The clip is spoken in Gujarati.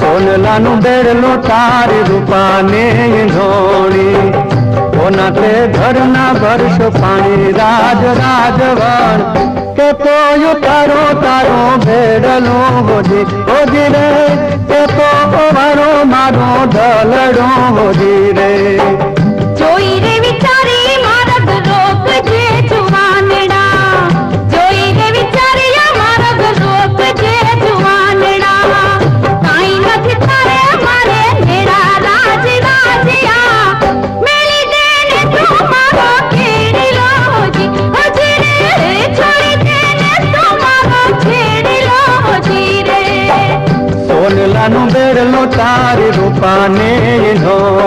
સોનલાનું બેડલું તાર રૂપાને ધોણી કોના તે ઘરના વર્ષ પાણી રાજ, રાજવણ. કે કોઈ તારો તારો બેડલો હોજી. હોજી રે, કે તો મારો મારો દલડો હોજી રે. સોનલાનું બેડલું તારી રૂપાને ધોણી